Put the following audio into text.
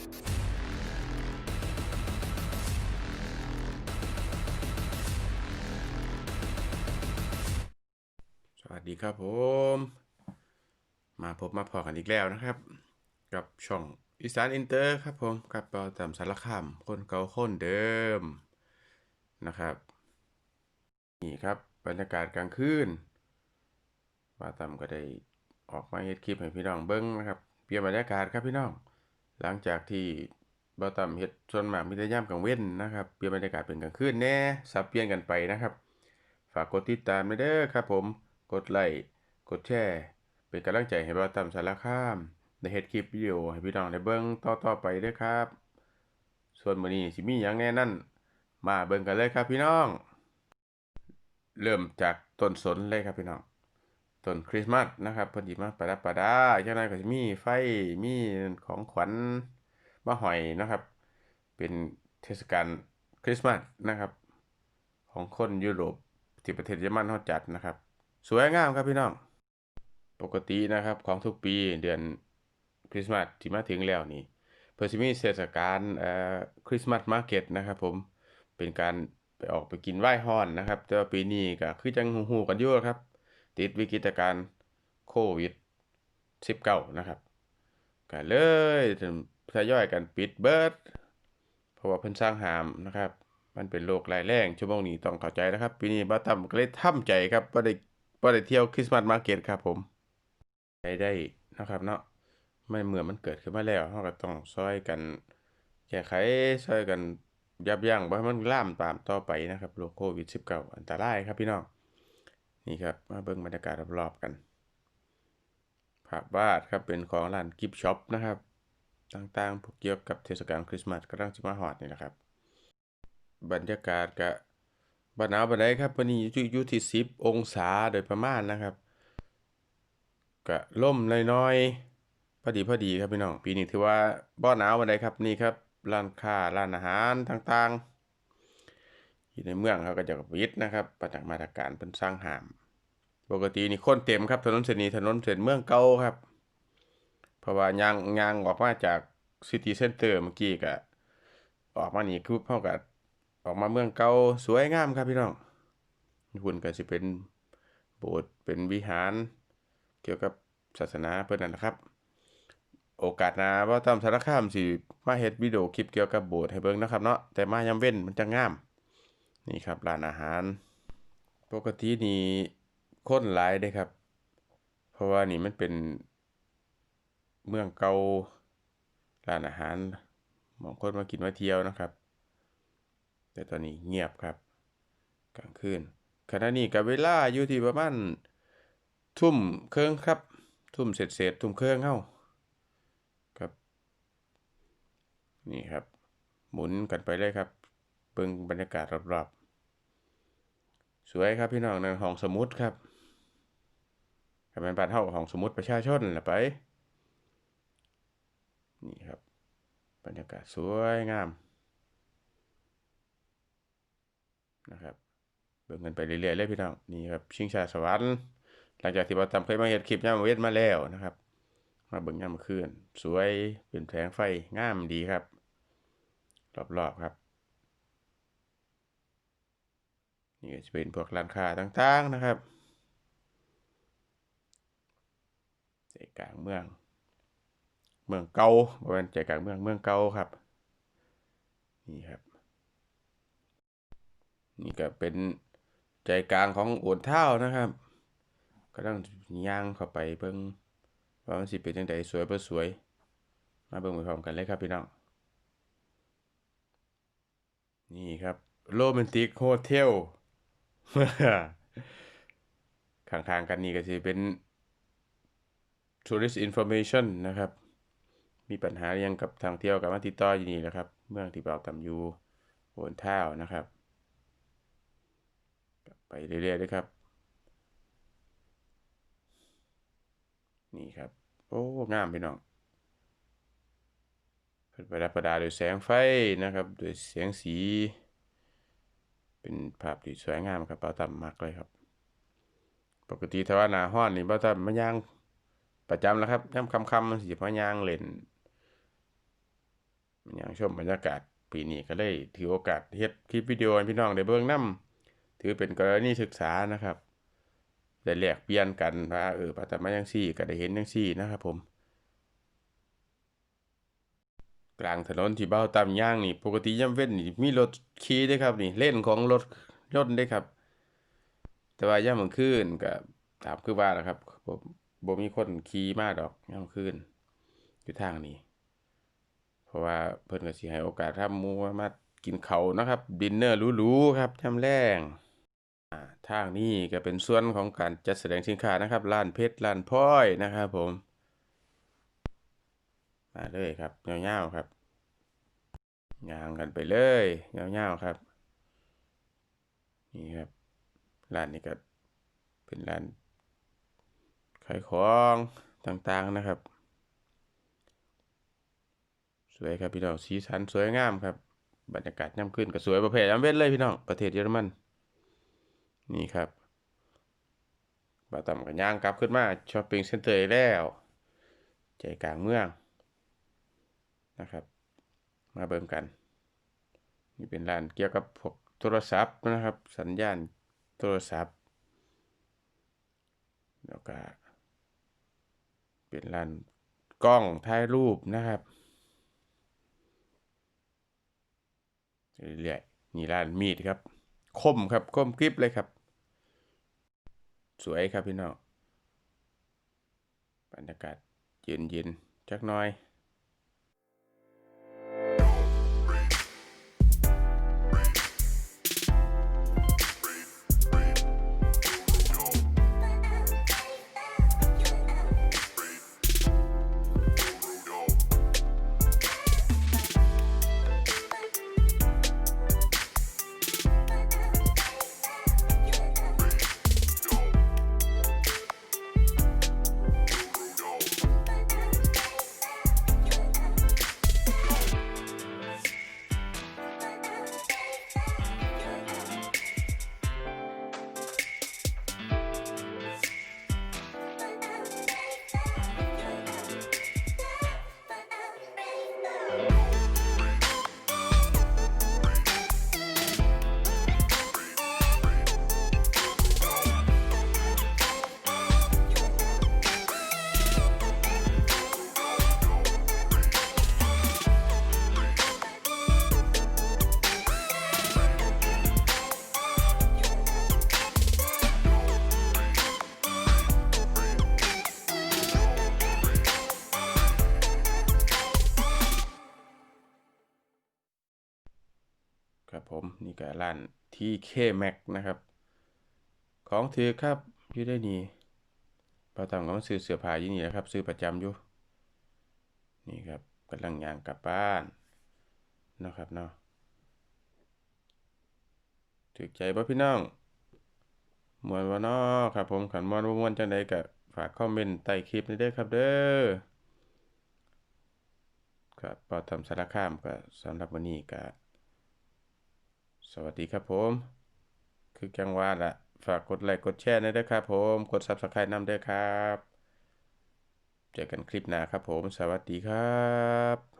สวัสดีครับผม มาพบมาพอกันอีกแล้วนะครับ กับช่องอีสานอินเตอร์ครับผมกับเปาตามสารคามคนเก่าคนเดิมนะครับ นี่ครับบรรยากาศกลางคืนปาตามก็ได้ออกมาเฮ็ดคลิปให้พี่น้องเบิ้งนะครับเปลี่ยนบรรยากาศครับพี่น้อง หลังจากที่ป้าตามเฮ็ดส่วนมากมีแต่ยามกลางเว้นนะครับ เปลี่ยนบรรยากาศเป็นกลางคืนแน่สับเปลี่ยนกันไปนะครับ ฝากกดติดตามเด้อครับ ผม กดไลค์กดแชร์เป็นกำลังใจให้เราตามสารคามได้เฮ็ดคลิปวิดีโอให้พี่น้องได้เบิ่งต่อๆไปเด้อครับ ส่วนมื้อนี้สิมีหยังแน่นั่นมาเบิ่งกันเลยครับพี่น้อง เริ่มจากต้นสนเลยครับพี่น้อง ต้นคริสต์มาสนะครับเพิ่นสิมาประดับประดาจังไดก็สิมีไฟมีของขวัญมาหอยนะครับ เป็นเทศกาลคริสต์มาสนะครับ ของคนยุโรปที่ประเทศเยอรมันเขาจัดนะครับ สวยงามครับพี่น้อง ปกตินะครับของทุกปีเดือนคริสต์มาสที่มาถึงแล้วนี่เพิ่นสิมีเทศกาลเอ่อคริสต์มาสมาร์เก็ตนะครับ ผมเป็นการไปออกไปกินไหว้ฮ้อนนะครับ แต่ว่าปีนี้ก็คือจังฮู้ๆกันอยู่ครับ ติดวิกฤตการณ์โควิด 19 นะครับก็เลยทยอยกันปิดเบิร์ดเพราะว่าเพิ่นสร้างหามนะครับ มันเป็นโรคร้ายแรงชั่วโมงนี้ต้องเข้าใจนะครับ ปีนี้บ่าวต่ำก็เลยทำใจครับบ่ได้บ่ได้เที่ยวคริสต์มาสมาร์เก็ตครับผมไปได้นะครับเนาะไม่เมื่อมันเกิดขึ้นมาแล้วเราก็ต้องช่วยกันแก้ไขช่วยกันยับยั้งบ่ให้มันลามตามต่อไปนะครับโรคโควิด 19 อันตรายครับพี่น้อง นี่ครับมาเบิ่งบรรยากาศรอบๆกันภาพวาดครับเป็นของร้านกิฟช็อปนะครับ ต่างๆพวกเกี่ยวกับเทศกาลคริสต์มาสกำลังสิมาฮอดนี่แหละครับ บรรยากาศก็บ่หนาวปานใดครับวันนี้อยู่อยู่ที่10องศาโดยประมาณนะครับก็ล่มน้อยๆพอดีพอดีครับพี่น้องปีนี้ถือว่าบ่หนาวปานใดครับนี่ครับร้านค้าร้านอาหารต่างๆอยู่ในเมืองเขาก็จะปิดนะครับประจากมาตรการเพิ่นสร้างห้าม ปกตินี่คนเต็มครับถนนเส้นนี้ถนนเส้นเมืองเก่าครับ เพราะว่ายางยางออกมาจากซิตี้เซ็นเตอร์เมื่อกี้ก็ออกมานี่คือเฮาก็ออกมาเมืองเก่าสวยงามครับพี่น้องหุ่นก็สิเป็นโบสถ์เป็นวิหาร เกี่ยวกับศาสนาเพิ่นนั่นนะครับ โอกาสน้าบ่ต้องสารคามสิมาเฮ็ดวิดีโอคลิปเกี่ยวกับโบสถ์ให้เบิ่งนะครับเนาะแต่มายามเว้นมันจะงาม นี่ครับร้านอาหาร ปกตินี่ คนหลายเด้ครับ เพราะว่านี่มันเป็นเมืองเก่าร้านอาหารมองคนมากินมาเที่ยวนะครับ แต่ตอนนี้เงียบครับ กลางคืนขณะนี้กับเวลาอยู่ที่ประมาณทุ่มเครึ่องครับ ทุ่มเสร็จเสร็จทุ่มเครึ่องเฮ้าครับ นี่ครับ หมุนกันไปเลยครับเบิ่งบรรยากาศรอบๆสวยครับพี่น้องในห้องสมุดครับ เป็นบานเฮาห้องสมุดประชาชนละไป นี่ครับ บรรยากาศสวยงามนะครับเบิ่งกันไปเรื่อยๆเลยพี่น้องนี่ครับชิงชาสวรรค์หลังจากที่เราทำเคยมาเฮ็ดคลิปยามเว้นมาแล้วนะครับ มาเบิ่งยามาคืนสวยเป็นแสงไฟงามดีครับ รอบๆครับนี่จะเป็นพวกร้านค้าต่างๆนะครับใจ กลางเมือง เมืองเก่าบริเวณใจกลางเมืองเมืองเก่าครับ นี่ครับ นี่ก็เป็นใจกลางของโอนเท่านะครับก็ต้องย่างเข้าไปเบิ่งว่ามันสิเป็นจังไดสวยบ่สวย มาเบิ่งไปพร้อมกันเลยครับพี่น้อง นี่ครับโรแมนติกโฮเทลข้างๆกันนี่ก็สิเป็น tourist information นะครับ มีปัญหายังกับทางเที่ยวกับมาติต่ออยู่นี่แหละครับ เมืองที่เบาต่ำอยู่โอนเท่านะครับ ไปเรื่อยๆเลยครับ นี่ครับ โอ้งามพี่น้องเพิ่นประดับประดาด้วยแสงไฟนะครับด้วยเสียงสี เป็นภาพที่สวยงามครับเบาต่ำมากเลยครับ ปกติถ้าว่าหนาร้อนนี่เบาต่ำมาย่าง ประจำแล้วครับย่ำคำๆมันสิมาย่างเล่นมันยังชมบรรยากาศปีนี้ก็เลยถือโอกาสเฮ็ดคลิปวิดีโอให้พี่น้องได้เบิ่งนํถือเป็นกรณีศึกษานะครับได้แลกเปลี่ยนกันว่าเออปฏิมาจังซี่ก็ได้เห็นจังซี่นะครับผม กลางถนนที่เบ้าตามย่างนี่ ปกติย่ำเว้นนี่มีรถขี่ด้ครับนี่เล่นของรถยนต์ด้ครับ แต่ว่าย่ำกลางคืนก็ตามคือว่าแหละครับบ่ บ่มีคนขี่มาดอกย่ำกลางคืนอยู่ทางนี้ เพราะว่าเพิ่นก็สิให้โอกาสทำหมู่มากินเขานะครับดินเนอร์หรูๆครับยาแลงอ่าทางนี้ก็เป็นส่วนของการจัดแสดงสินค้านะครับร้านเพชรร้านพลอยนะครับผมมาเลยครับยาวๆครับย่างกันไปเลยยาวๆครับ นี่ครับร้านนี้ก็เป็นร้าน ขายของต่างๆนะครับ สวยครับพี่น้องสีสันสวยงามครับ บรรยากาศย่ำขึ้นก็สวยประเภทยามเว้นเลยพี่น้องประเทศเยอรมันนี่ครับบาต่ำกับย่างกลับขึ้นมาช้อปปิ้งเซ็นเตอร์แล้วใจกลางเมืองนะครับ มาเบิ่งกัน นี่เป็นร้านเกี่ยวกับพวกโทรศัพท์นะครับ สัญญาณโทรศัพท์แล้วก็ เป็นร้านกล้องถ่ายรูปนะครับเรื่อยๆนี่ร้านมีดครับ คมครับคมกริบเลยครับ สวยครับพี่น้องบรรยากาศเย็นๆจักหน่อย ครับผมนี่ก็ร้าน TK Max นะครับ ของถือครับอยู่ได้นี่พอตามก็มาซื้อเสื้อผ้ายู่นี่นะครับ ซื้อประจำอยู่ นี่ครับกำลังย่างกลับบ้านนะครับเนาะถูกใจป่ะพี่น้องมวนบ่เนาะครับผมขันมวนบ่มวนจังใดก็ฝากคอมเมนต์ใต้คลิปนี้เด้ครับเด้อครับพอทำสารคามก็สำหรับวันนี้ก็ สวัสดีครับผม คือจังหวะละฝากกดไลค์กดแชร์ด้วยครับผม กด Subscribe นำด้วยครับ เจอกันคลิปหน้าครับผม สวัสดีครับ